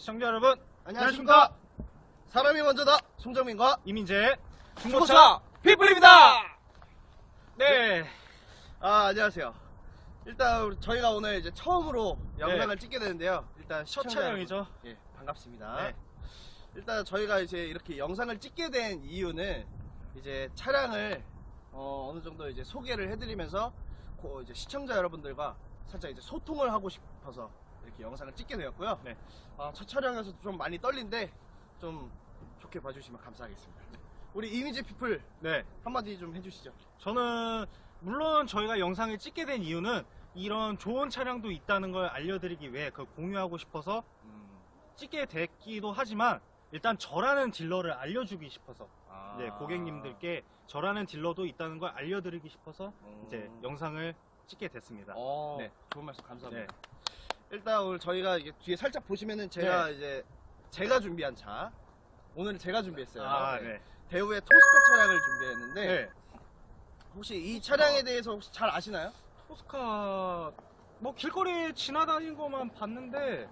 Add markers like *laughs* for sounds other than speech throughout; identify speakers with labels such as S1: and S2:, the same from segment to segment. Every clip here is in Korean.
S1: 시청자 여러분,
S2: 안녕하십니까. 사람이 먼저다. 송정민과
S1: 이민재
S2: 중고차
S1: 피플입니다. 네,
S2: 아 안녕하세요. 일단 우리- 저희가 오늘 이제 처음으로 영상을
S1: 네.
S2: 찍게 되는데요. 일단
S1: 첫
S2: 시청자
S1: 촬영이죠.
S2: 여러분, 예, 반갑습니다.
S1: 네.
S2: 일단 저희가 이제 이렇게 영상을 찍게 된 이유는 이제 차량을 어, 느 정도 이제 소개를 해드리면서 고- 이제 시청자 여러분들과 살짝 이제 소통을 하고 싶어서 이렇게 영상을 찍게 되었고요.
S1: 네.
S2: 아, 첫 촬영에서 좀 많이 떨린데 좀 좋게 봐주시면 감사하겠습니다. 우리 이미지 피플
S1: 네,
S2: 한마디 좀 해주시죠.
S1: 저는 물론 저희가 영상을 찍게 된 이유는 이런 좋은 차량도 있다는 걸 알려드리기 위해 그 공유하고 싶어서 찍게 됐기도 하지만 일단 저라는 딜러를 알려주기 싶어서
S2: 아.
S1: 네, 고객님들께 저라는 딜러도 있다는 걸 알려드리기 싶어서
S2: 음.
S1: 이제 영상을 찍게 됐습니다.
S2: 어,
S1: 네.
S2: 좋은 말씀 감사합니다.
S1: 네.
S2: 일단 오늘 저희가 이게 뒤에 살짝 보시면은 제가
S1: 네.
S2: 이제 제가 준비한 차 오늘 제가 준비했어요.
S1: 아,
S2: 네.
S1: 네.
S2: 대우의 토스카 차량을 준비했는데
S1: 네.
S2: 혹시 이 차량에 대해서 혹시 잘 아시나요?
S1: 토스카 뭐 길거리에 지나다닌 것만 봤는데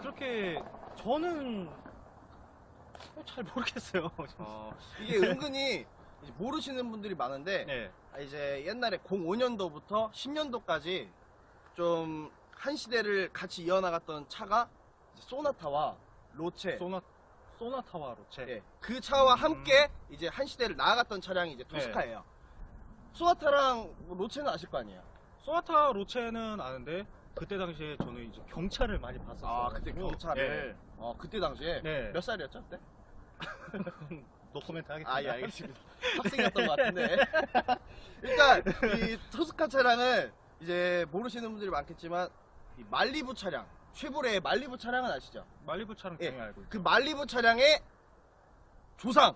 S1: 그렇게 저는 어, 잘 모르겠어요. *laughs*
S2: 이게 은근히 이제 모르시는 분들이 많은데
S1: 네.
S2: 아, 이제 옛날에 05년도부터 10년도까지 좀 한 시대를 같이 이어나갔던 차가 이제 소나타와 로체
S1: 소나 소나타와 로체.
S2: 예, 그 차와
S1: 음.
S2: 함께 이제 한 시대를 나아갔던 차량이 이제 토스카예요. 소나타랑 뭐 로체는 아실 거 아니에요?
S1: 소나타 로체는 아는데 그때 당시에 저는 이제 경차를 많이 봤었어요.
S2: 아 그때 경차를 어 그때 당시에
S1: 네.
S2: 몇 살이었죠 그때? *laughs*
S1: 노코멘트 하겠습니다.
S2: 아예 알겠습니다. 학생이었던 것 같은데 *laughs* 일단 이 토스카 차량은 이제 모르시는 분들이 많겠지만 이 말리부 차량 쉐보레의 말리부 차량은 아시죠?
S1: 말리부 차량
S2: 예.
S1: 당연히 알고 있죠.
S2: 그 말리부 차량의 조상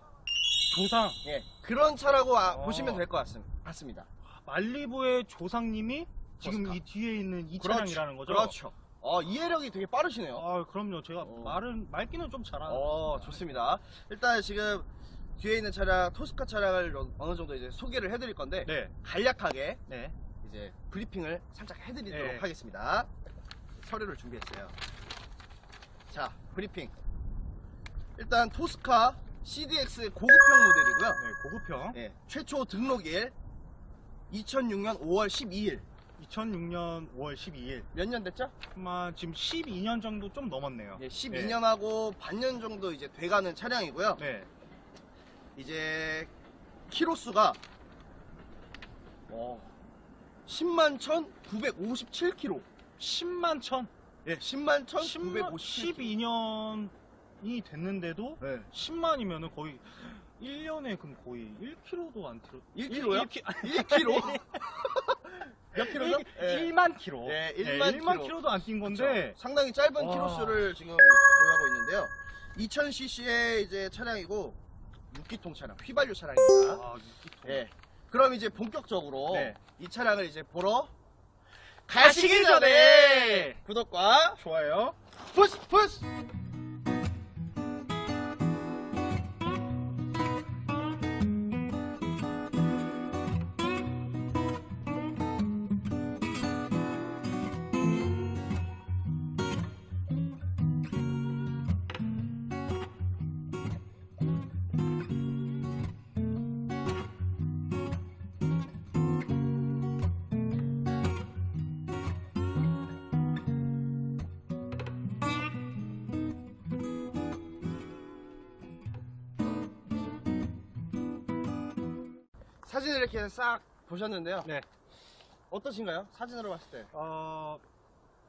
S1: 조상
S2: 예 그런 차라고 아-
S1: 어.
S2: 보시면 될 것 같습니다.
S1: 말리부의 조상님이 지금
S2: 토스카.
S1: 이 뒤에 있는 이
S2: 그렇죠.
S1: 차량이라는 거죠.
S2: 그렇죠. 어 이해력이 되게 빠르시네요.
S1: 아 그럼요. 제가
S2: 어.
S1: 말은 말기는 좀 잘하는.
S2: 어, 좋습니다. 일단 지금 뒤에 있는 차량, 토스카 차량을 어- 어느 정도 이제 소개를 해드릴 건데,
S1: 네.
S2: 간략하게
S1: 네.
S2: 이제 브리핑을 살짝 해드리도록
S1: 네.
S2: 하겠습니다. 서류를 준비했어요. 자, 브리핑. 일단 토스카 CDX 고급형 모델이고요.
S1: 네, 고급형.
S2: 예, 최초 등록일 2006년 5월 12일.
S1: 2006년 5월 12일.
S2: 몇 년 됐죠?
S1: 아마 지금 12년 정도 좀 넘었네요.
S2: 예, 12년하고 반년 정도 이제 돼가는 차량이고요.
S1: 네.
S2: 이제 키로수가 어, 10만 1,957km.
S1: 10만 천.
S2: 예, 10만
S1: 10만
S2: 1,957km.
S1: 12년이 됐는데도
S2: 네.
S1: 10만이면은 거의 1년에 그럼 거의 1kg도 안 틀어.
S2: 1kg 요?
S1: 1,
S2: 1km? 몇 킬로죠? 예.
S1: 1만 킬로.
S2: 네,
S1: 네,
S2: 1만
S1: 1만
S2: 킬로.
S1: 킬로 도 안 뛴 건데
S2: 그렇죠. 상당히 짧은
S1: 와.
S2: 키로수를 지금 보유하고 있는데요. 2000cc의 이제 차량이고 6기통 차량, 휘발유 차량입니다.
S1: 아, 이-
S2: 예. 그럼 이제 본격적으로
S1: 네.
S2: 이 차량을 이제 보러 가시기 전에 구독과
S1: 좋아요.
S2: 푸스 푸스 사진을 이렇게 싹 보셨는데요.
S1: 네.
S2: 어떠신가요? 사진으로 봤을 때.
S1: 어,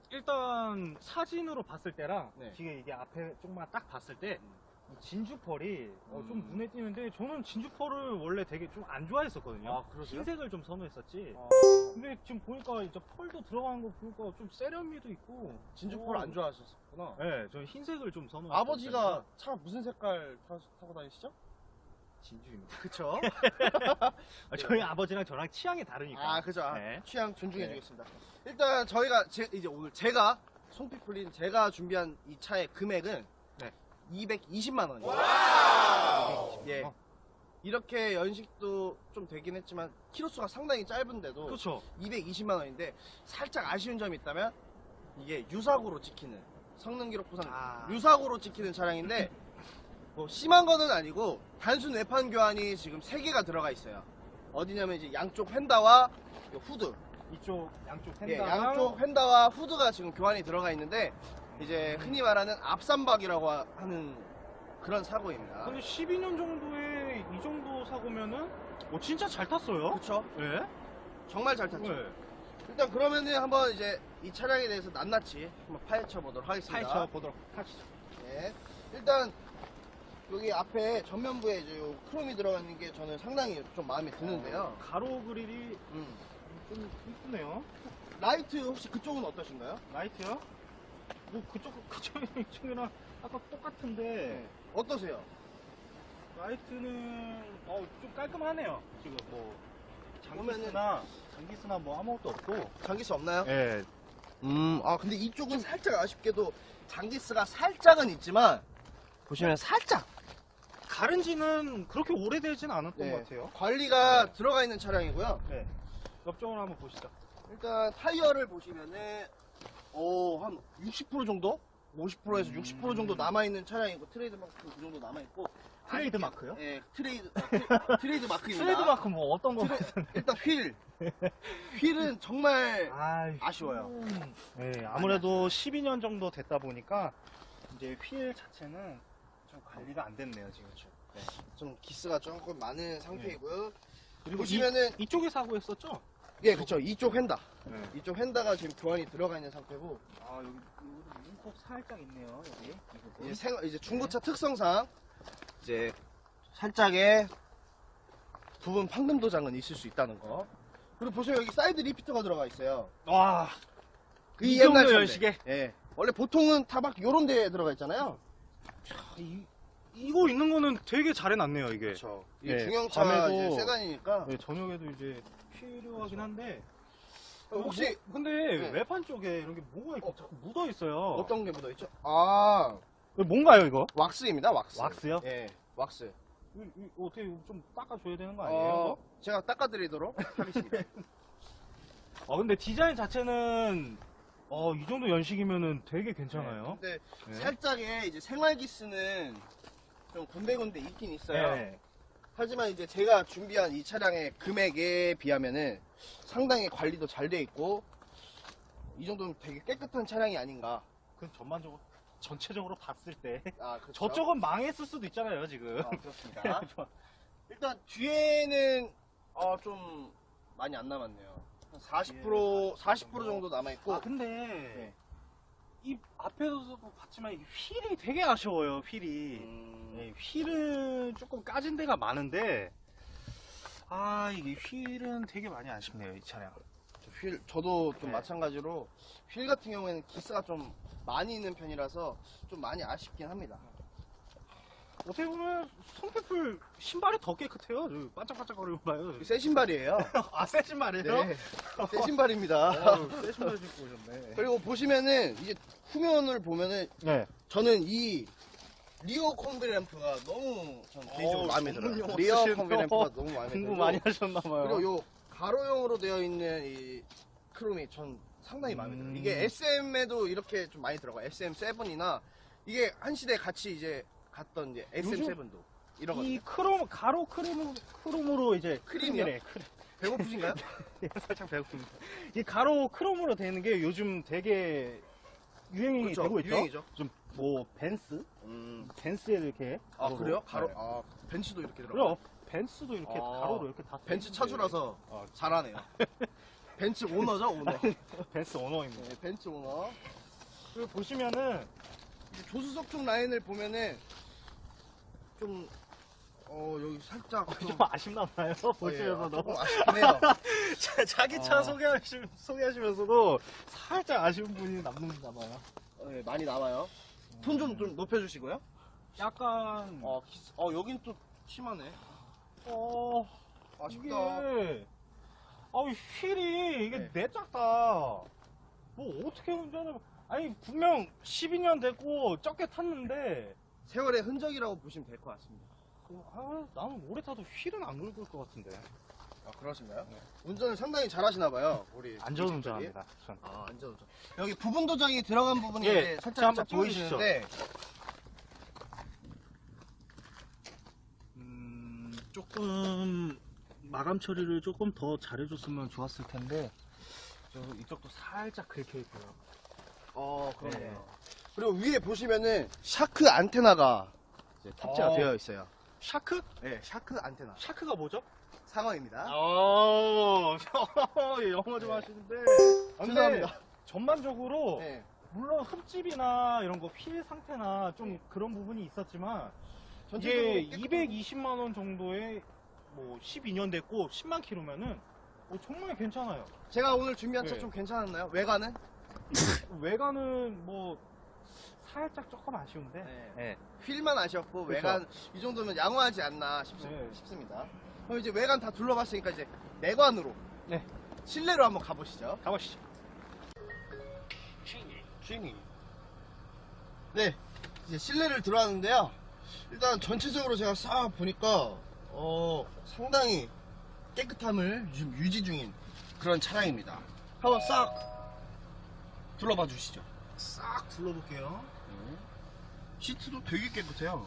S1: 일단 사진으로 봤을 때랑
S2: 네.
S1: 이게 앞에 조금만 딱 봤을 때이 진주펄이 어, 좀
S2: 음.
S1: 눈에 띄는데 저는 진주펄을 원래 되게 좀 안 좋아했었거든요.
S2: 아, 그러세요?
S1: 흰색을 좀 선호했었지.
S2: 어,
S1: 근데 지금 보니까 이제 펄도 들어간 거 보니까 좀 세련미도 있고
S2: 진주폴 안 좋아하셨구나.
S1: 네, 저 흰색을 좀 선호.
S2: 아버지가 차 무슨 색깔 타, 고 다니시죠?
S1: 진주입니다.
S2: 그쵸? *laughs*
S1: 아, 저희 아버지랑 저랑 취향이 다르니까.
S2: 아, 그죠. 아,
S1: 네.
S2: 취향 존중해
S1: 네.
S2: 주겠습니다. 일단 저희가 제, 이제 오늘 제가 송피플린 제가 준비한 이 차의 금액은
S1: 네.
S2: 220만 원이에요. 예.
S1: 어.
S2: 이렇게 연식도 좀 되긴 했지만 키로수가 상당히 짧은데도
S1: 그렇죠.
S2: 220만 원인데 살짝 아쉬운 점이 있다면 이게 유사고로 찍히는 성능 기록 보상
S1: 아.
S2: 유사고로 찍히는 차량인데 뭐 심한 거는 아니고 단순 외판 교환이 지금 3개가 들어가 있어요. 어디냐면 이제 양쪽 휀다와 이 후드.
S1: 이쪽 양쪽
S2: 예,
S1: 펜다랑
S2: 양쪽 휀다와 후드가 지금 교환이 들어가 있는데 이제 흔히 말하는 앞삼박이라고 하- 하는 그런 사고입니다.
S1: 근데 12년 정도에 이 정도 사고면은 어, 진짜 잘 탔어요.
S2: 그렇죠.
S1: 예?
S2: 정말 잘 탔죠.
S1: 네.
S2: 일단 그러면은 한번 이제 이 차량에 대해서 낱낱이 한번 파헤쳐 보도록 하겠습니다.
S1: 파헤쳐 보도록 하시죠.
S2: 네. 일단 여기 앞에 전면부에 이제 요 크롬이 들어가 있는 게 저는 상당히 좀 마음에 드는데요.
S1: 어, 가로 그릴이
S2: 음.
S1: 좀 이쁘네요.
S2: 라이트 혹시 그쪽은 어떠신가요?
S1: 라이트요? 뭐 그쪽 *laughs* 그쪽 이쪽이랑 아까 똑같은데
S2: 네. 어떠세요?
S1: 라이트는 어, 좀 깔끔하네요. 지금 뭐 장기스나 장기스나 뭐 아무것도 없고.
S2: 장기스 없나요?
S1: 예.
S2: 음, 아 근데 이쪽은 살짝 아쉽게도 장기스가 살짝은 있지만 보시면 살짝
S1: 가른지는 그렇게 오래되진 않았던
S2: 네.
S1: 것 같아요.
S2: 관리가 들어가 있는 차량이고요.
S1: 네. 옆쪽으로 한번 보시죠.
S2: 일단 타이어를 보시면은 오한 60% 정도? 50%에서
S1: 음.
S2: 60% 정도 남아 있는 차량이고 트레이드 마크 그 정도 남아 있고
S1: 트레이드 마크요?
S2: 예, 트레이드 어, 트, *laughs* 트레이드 마크입니다.
S1: 트레이드 마크 뭐 어떤 거?
S2: 트레- 일단 휠. 휠은 정말
S1: 아이,
S2: 아쉬워요.
S1: 휠은- 네, 아무래도 12년 정도 됐다 보니까 이제 휠 자체는 좀 관리가 안 됐네요 지금. 네.
S2: 좀 기스가 조금 많은 상태이고요.
S1: 그리고
S2: 보시면은
S1: 이, 쪽에 사고했었죠?
S2: 예, 그쵸. 이쪽 휀다.
S1: 네.
S2: 이쪽 휀다가 지금 교환이 들어가 있는 상태고
S1: 아 여기 여기 문콕 살짝 있네요 여기. 이 부분.
S2: 이제, 생, 이제 중고차 특성상 이제 살짝의 부분 판금 도장은 있을 수 있다는 거. 그리고 보세요 여기 사이드 리피터가 들어가 있어요.
S1: 와. 그이
S2: 옛날
S1: 정도
S2: 차인데.
S1: 연식에?
S2: 예. 원래 보통은 타박 요런 데에 들어가 있잖아요.
S1: 이, 이거 있는 거는 되게 잘 해놨네요 이게.
S2: 그렇죠. 이게
S1: 네,
S2: 중형차
S1: 밤에도-
S2: 이제 세단이니까
S1: 네, 저녁에도 이제 필요하긴 한데.
S2: 어, 혹시
S1: 뭐, 근데
S2: 네.
S1: 외판 쪽에 이런 게 뭐가 이렇게
S2: 어.
S1: 자꾸 묻어 있어요.
S2: 어떤 게 묻어 있죠? 아
S1: 뭔가요 이거?
S2: 왁스입니다. 왁스.
S1: 왁스요?
S2: 예, 왁스.
S1: 이, 이, 어떻게 좀 닦아줘야 되는 거 아니에요?
S2: 어,
S1: 이거?
S2: 제가 닦아드리도록 하겠습니다.
S1: 어 *laughs* 근데 디자인 자체는 어 이 정도 연식이면은 되게 괜찮아요.
S2: 근데
S1: 네.
S2: 살짝의 이제 생활기스는 좀 군데군데 있긴 있어요.
S1: 네.
S2: 하지만 이제 제가 준비한 이 차량의 금액에 비하면은 상당히 관리도 잘 돼 있고 이 정도면 되게 깨끗한 차량이 아닌가.
S1: 그 전반적으로 전체적으로 봤을 때
S2: 아, 그렇죠.
S1: 저쪽은 망했을 수도 있잖아요 지금.
S2: 아, 그렇습니다. *laughs* 일단 뒤에는 어, 좀 많이 안 남았네요. 한40% 40% 정도 남아 있고.
S1: 아 근데 이 앞에서도 봤지만 이 휠이 되게 아쉬워요 휠이.
S2: 음,
S1: 네, 휠은 조금 까진 데가 많은데 아 이게 휠은 되게 많이 아쉽네요 이 차량.
S2: 저 휠, 저도 좀
S1: 네.
S2: 마찬가지로 휠 같은 경우에는 기스가 좀 많이 있는 편이라서 좀 많이 아쉽긴 합니다.
S1: 어떻게 보면 손패풀 신발이 더 깨끗해요. 저 반짝반짝거리고 봐요.
S2: 새 신발이에요. *laughs*
S1: 아, 새 신발이에요?
S2: 네, 새 *laughs* 신발입니다.
S1: 어우, 새 신발 신고 오셨네.
S2: 그리고 보시면은 이제 후면을 보면은
S1: 네.
S2: 저는 이 리어 콤비 램프가 너무 전 개인적으로
S1: 어우,
S2: 마음에 들어요. 리어
S1: 쓰시는
S2: 콤비램프가 너무 마음에
S1: 공부
S2: 들고
S1: 많이 하셨나봐요.
S2: 그리고 요 가로형으로 되어 있는 이 크롬이 전 상당히 마음에 들어요.
S1: 음.
S2: 이게 SM에도 이렇게 좀 많이 들어가. 요 SM7이나 이게 한 시대 같이 이제 갔던 이제 SM7도 이러거든요.
S1: 이 크롬, 가로 크롬, 크롬으로 이제
S2: 크림이요?
S1: 크림이래, 크림.
S2: 배고프신가요? *laughs* *laughs*
S1: 살짝 배고픕니다. 이 가로 크롬으로 되는 게 요즘 되게 유행이
S2: 그렇죠.
S1: 되고 있죠.
S2: 유행이죠.
S1: 좀 뭐 벤스,
S2: 음.
S1: 벤스에 이렇게.
S2: 아
S1: 가로로.
S2: 그래요? 가로
S1: 네.
S2: 아 벤츠도 이렇게 들어가.
S1: 그래요. 벤스도 이렇게
S2: 아,
S1: 가로로 이렇게 다.
S2: 벤츠
S1: 있는데.
S2: 차주라서
S1: 아,
S2: 잘하네요. *laughs* 벤츠 오너죠 오너.
S1: 벤스 오너입니다.
S2: 네, 벤츠 오너.
S1: 그리고 보시면은
S2: 조수석 쪽 라인을 보면은 좀 어, 여기 살짝 좀,
S1: 좀 아쉽나 봐요.
S2: 예,
S1: 보시면서도.
S2: 조금 아쉽긴 해요. *laughs*
S1: 자, 자기 차
S2: 어.
S1: 소개하시, 소개하시면서도 살짝 아쉬운 분이 남는가 봐요.
S2: 어, 예, 많이 남아요. 톤 좀 좀 높여주시고요.
S1: 약간
S2: 어, 기스, 어 여긴 또 심하네.
S1: 어
S2: 아쉽다.
S1: 이게 아우 휠이 이게
S2: 네.
S1: 내작다. 뭐 어떻게 운전을 아니 분명 12년 됐고 적게 탔는데
S2: 세월의 흔적이라고 보시면 될 것 같습니다.
S1: 그, 아, 나는 오래 타도 휠은 안 긁을 것 같은데.
S2: 아 그러신가요?
S1: 네.
S2: 운전을 상당히 잘하시나 봐요. 우리
S1: 안전
S2: 우리
S1: 운전합니다. 전.
S2: 아 안전 운전. 여기 부분 도장이 들어간 부분이
S1: 예,
S2: 이제 살짝
S1: 한번
S2: 살짝 보이시는데
S1: 음, 조금 마감 처리를 조금 더 잘해줬으면 좋았을 텐데 저 이쪽도 살짝 긁혀 있고요.
S2: 어 그러네요.
S1: 네.
S2: 그리고 위에 보시면은 샤크 안테나가 이제 탑재가
S1: 어.
S2: 되어 있어요.
S1: 샤크?
S2: 네, 샤크 안테나.
S1: 샤크가 뭐죠?
S2: 상어입니다.
S1: 어, 영어 좀 하시는데.
S2: 죄송합니다.
S1: 전반적으로
S2: 네.
S1: 물론 흠집이나 이런 거휠 상태나 좀 그런 부분이 있었지만
S2: 전체적으로 깨끗한-
S1: 220만 원 정도에 뭐 12년 됐고 10만 킬로면은 어, 정말 괜찮아요.
S2: 제가 오늘 준비한 차
S1: 네.
S2: 좀 괜찮았나요? 외관은? *laughs*
S1: 외관은 뭐 살짝 조금 아쉬운데. 네.
S2: 휠만 아쉬웠고
S1: 그쵸.
S2: 외관 이 정도면 양호하지 않나 싶,
S1: 네.
S2: 습니다 그럼 이제 외관 다 둘러봤으니까 이제 내관으로
S1: 네.
S2: 실내로 한번 가보시죠.
S1: 가보시죠.
S2: 쥐니. 네, 이제 실내를 들어왔는데요. 일단 전체적으로 제가 싹 보니까 어 상당히 깨끗함을 지금 유지 중인 그런 차량입니다. 한번 싹 둘러봐 주시죠.
S1: 싹 둘러볼게요.
S2: 네. 시트도 되게 깨끗해요.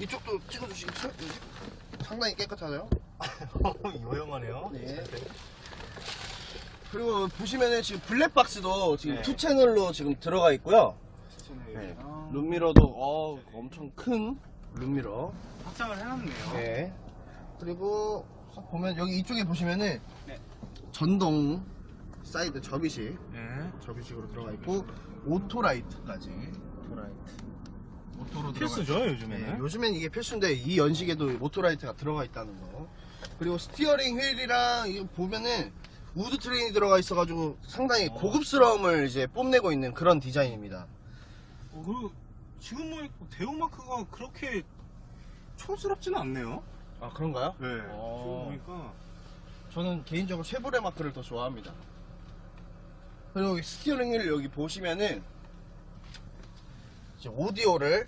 S2: 이쪽도 찍어주시겠어요? 상당히 깨끗하네요. *laughs*
S1: 요염하네요.
S2: 네. 그리고 보시면은 지금 블랙박스도 지금
S1: 네.
S2: 투 채널로 지금 들어가 있고요. 네. 룸미러도 어, 엄청 큰 룸미러.
S1: 확장을 해놨네요.
S2: 네. 그리고 싹 보면 여기 이쪽에 보시면은
S1: 네.
S2: 전동 사이드 접이식
S1: 네.
S2: 접이식으로 들어가 있고 오토라이트까지. 오토라이트. 오토로
S1: 필수죠 요즘에는.
S2: 네, 요즘엔 이게 필수인데 이 연식에도 오토라이트가 들어가 있다는 거. 그리고 스티어링 휠이랑 이거 보면은 우드 트레인이 들어가 있어가지고 상당히
S1: 어.
S2: 고급스러움을 이제 뽐내고 있는 그런 디자인입니다.
S1: 어, 그리고 지금 보니까 대우마크가 그렇게 촌스럽지는 않네요.
S2: 아 그런가요?
S1: 네.
S2: 어.
S1: 지금 보니까
S2: 저는 개인적으로 쉐보레 마크를 더 좋아합니다. 그리고 스티어링 휠 여기 보시면은 이제 오디오를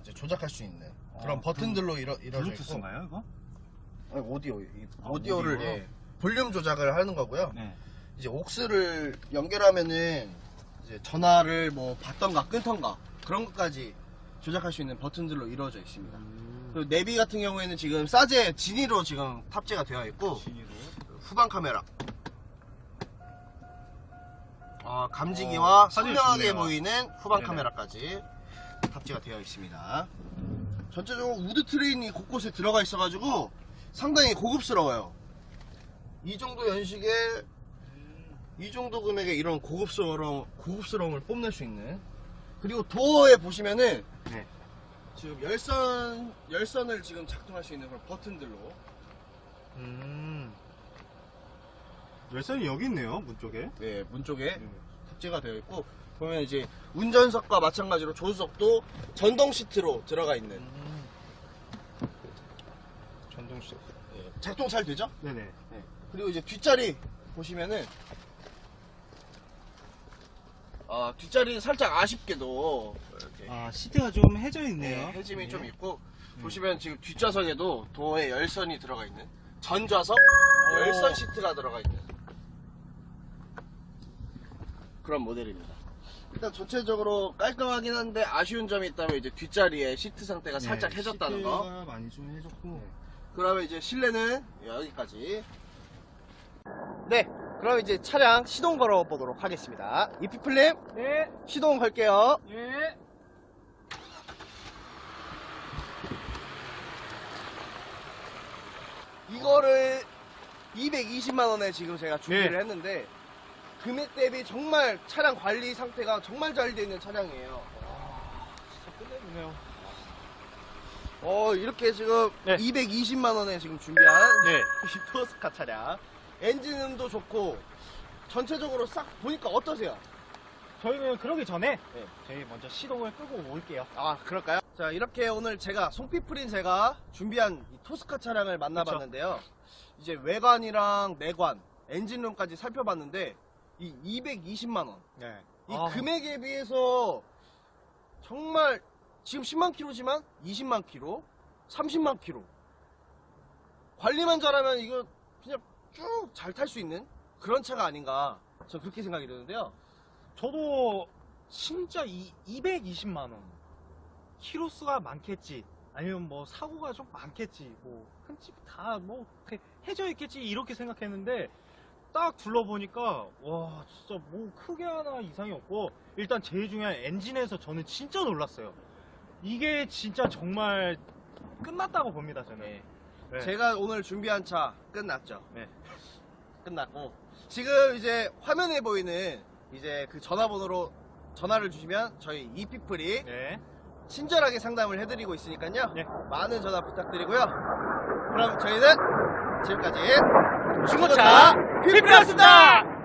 S2: 이제 조작할 수 있는 그런
S1: 아,
S2: 버튼들로 이루, 이루어져 있고
S1: 블루투스인가요 이거?
S2: 아니, 오디오 이
S1: 아,
S2: 오디오를? 예, 볼륨 조작을 하는 거고요.
S1: 네.
S2: 이제 옥스를 연결하면은 이제 전화를 뭐 받던가 끊던가 그런 것까지 조작할 수 있는 버튼들로 이루어져 있습니다. 그리고 내비 같은 경우에는 지금 사제 지니로 지금 탑재가 되어 있고
S1: 진이로.
S2: 후방 카메라. 아, 감지기와
S1: 어,
S2: 선명하게
S1: 좋네요.
S2: 보이는 후방
S1: 네네.
S2: 카메라까지 탑재가 되어 있습니다. 전체적으로 우드 트레인이 곳곳에 들어가 있어 가지고 상당히 고급스러워요. 이 정도 연식에 이 정도 금액에 이런 고급스러움, 고급스러움을 뽐낼 수 있는 그리고 도어에 보시면은
S1: 네.
S2: 지금 열선 열선을 지금 작동할 수 있는 그런 버튼들로
S1: 음. 열선이 여기 있네요 문 쪽에.
S2: 네, 문 쪽에
S1: 네.
S2: 탑재가 되어 있고 보면 이제 운전석과 마찬가지로 조수석도 전동 시트로 들어가 있는
S1: 전동 시트.
S2: 예, 작동 잘 되죠?
S1: 네네.
S2: 네. 그리고 이제 뒷자리 보시면은 아 뒷자리 살짝 아쉽게도 이렇게
S1: 아 시트가 좀 해져
S2: 네,
S1: 있네요.
S2: 해짐이 좀 있고
S1: 음.
S2: 보시면 지금 뒷좌석에도 도어에 열선이 들어가 있는 전좌석
S1: 오.
S2: 열선 시트가 들어가 있는 그런 모델입니다. 일단 전체적으로 깔끔하긴 한데 아쉬운 점이 있다면 이제 뒷자리에 시트 상태가 살짝
S1: 네,
S2: 해졌다는 거.
S1: 시트가 많이 좀 해졌고.
S2: 그러면 이제 실내는 여기까지. 네, 그럼 이제 차량 시동 걸어 보도록 하겠습니다. 이피 플립
S1: 네.
S2: 시동 걸게요.
S1: 예.
S2: 이거를 220만 원에 지금 제가 준비를
S1: 네.
S2: 했는데 금액 대비 정말 차량 관리 상태가 정말 잘 되어 있는 차량이에요.
S1: 진짜 끝내주네요.
S2: 어 이렇게 지금
S1: 네.
S2: 220만 원에 지금 준비한
S1: 네.
S2: 이 *laughs* 토스카 차량 엔진음도 좋고 전체적으로 싹 보니까 어떠세요?
S1: 저희는 그러기 전에
S2: 네.
S1: 저희 먼저 시동을 끄고 올게요.
S2: 아 그럴까요? 자 이렇게 오늘 제가 송피프린 제가 준비한 이 토스카 차량을 만나봤는데요 이제 외관이랑 내관 엔진룸까지 살펴봤는데 이 220만 원
S1: 네.
S2: 이 금액에 비해서 정말 지금 10만 킬로지만 20만 킬로 30만 킬로 관리만 잘하면 이거 그냥 쭉 잘 탈 수 있는 그런 차가 아닌가. 저 그렇게 생각이 드는데요.
S1: 저도 진짜 이 220만 원 키로수가 많겠지 아니면 뭐 사고가 좀 많겠지 뭐 흠집 다뭐 해져 있겠지 이렇게 생각했는데 딱 둘러보니까 와 진짜 뭐 크게 하나 이상이 없고 일단 제일 중요한 엔진에서 저는 진짜 놀랐어요 이게 진짜 정말 끝났다고 봅니다 저는 네.
S2: 제가 오늘 준비한 차 끝났죠.
S1: 네.
S2: 끝났고 지금 이제 화면에 보이는 이제 그 전화번호로 전화를 주시면 저희 이피플이
S1: 네.
S2: 친절하게 상담을 해드리고 있으니까요.
S1: 네.
S2: 많은 전화 부탁드리고요. 그럼 저희는 지금까지
S1: 중고차 피플이었습니다.